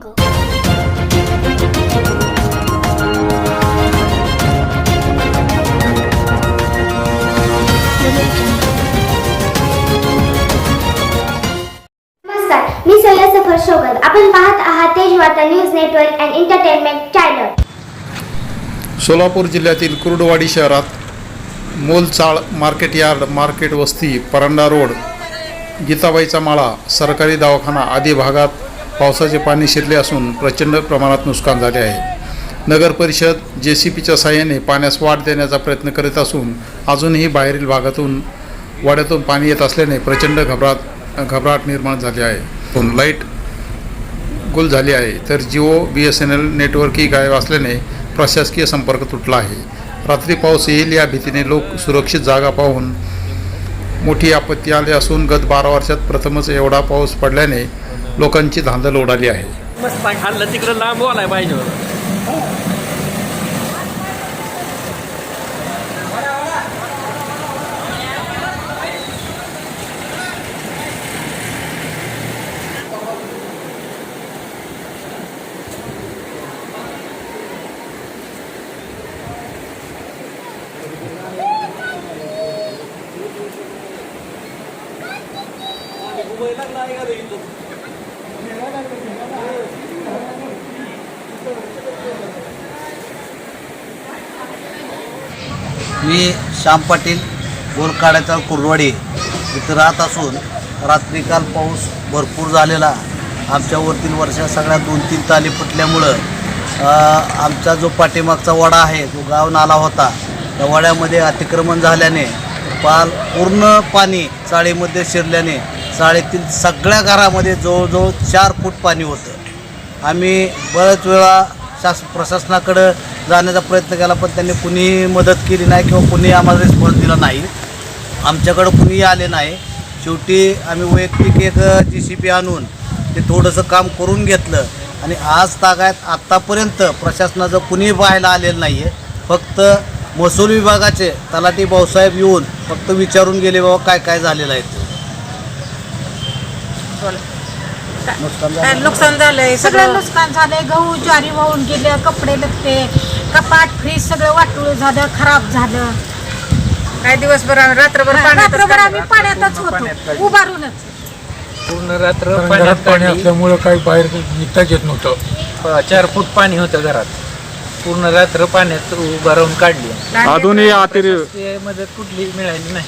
नमस्कार मी सैया सफर शोगल आपण पाहत आहात तेजवाता news network and entertainment channel. Solapur जिल्ह्यातील कुर्डवाडी शहरात मोलचाळ मार्केट यार्ड मार्केट वस्ती परांडा रोड गीताबाईचा माळा सरकारी दवाखाना आदी भागात पावसाचे पाणी शिरले असून प्रचंड प्रमाणात नुकसान झाले आहे. नगर परिषद जे सी पीच्या साहाय्याने पाण्यास वाढ देण्याचा प्रयत्न करीत असून अजूनही बाहेरील भागातून वाड्यातून पाणी येत असल्याने प्रचंड घबराट घबराट निर्माण झाली आहे. लाइट गुल झाली आहे तर Jio B S N L नेटवर्कही गायब असल्याने प्रशासकीय संपर्क तुटला आहे. रात्री पाऊस येईल या भीतीने लोक सुरक्षित जागा पाहून मोठी आपत्ती आली असून गत बारा वर्षात प्रथमच एवढा पाऊस पडल्याने लोकांची धांदल उडाली आहे मस्त खाल्लं तिकडं लांब बोलाय पाहिजे होतं. मी श्याम पाटील बोरकाड्याचा कुरवाडी. इथं राहत असून रात्री काल पाऊस भरपूर झालेला. आमच्यावरतील वर्षा सगळ्या दोन तीन ताली फुटल्यामुळं आमचा जो पाठीमागचा वडा आहे जो गाव नाला होता. त्या वड्यामध्ये अतिक्रमण झाल्याने पाल पूर्ण पाणी चाळीमध्ये शिरल्याने चाळीतील सगळ्या घरामध्ये जवळजवळ चार फूट पाणी होतं. आम्ही बऱ्याच वेळा शास प्रशासनाकडं जाण्याचा प्रयत्न केला पण त्यांनी कुणीही मदत केली नाही किंवा कुणी आम्हाला रिस्पॉन्स दिला नाही. आमच्याकडं कुणीही आले नाही. शेवटी आम्ही वैयक्तिक एक जी सी पी आणून ते थोडंसं काम करून घेतलं. आणि आज तागायत आत्तापर्यंत प्रशासनाचं कुणीही पाहायला आलेलं नाही आहे फक्त महसूल विभागाचे तलाठी भाऊसाहेब येऊन फक्त विचारून गेले बाबा काय काय झालेलं आहे ते. नुकसान झालंय? सगळं नुकसान झालंय. गहू ज्वारी वाहून गेले कपडे लत्ते कपाट फ्रीज सगळं वाटूळ झालं खराब झालं. काय दिवसभर आम्ही रात्रभर पाण्यातच रात्रभर आम्ही. पाण्यातच होतो. उभारूनच. पूर्ण रात्र कारण पाण्यात घरात पाणी काढली. असल्यामुळं काही बाहेर निघताच येत नव्हतं. प- चार फूट पाणी होतं घरात. पूर्ण रात्र पाण्यात उभा राहून काढली अजूनही अतिरे मदत कुठली मिळाली नाही.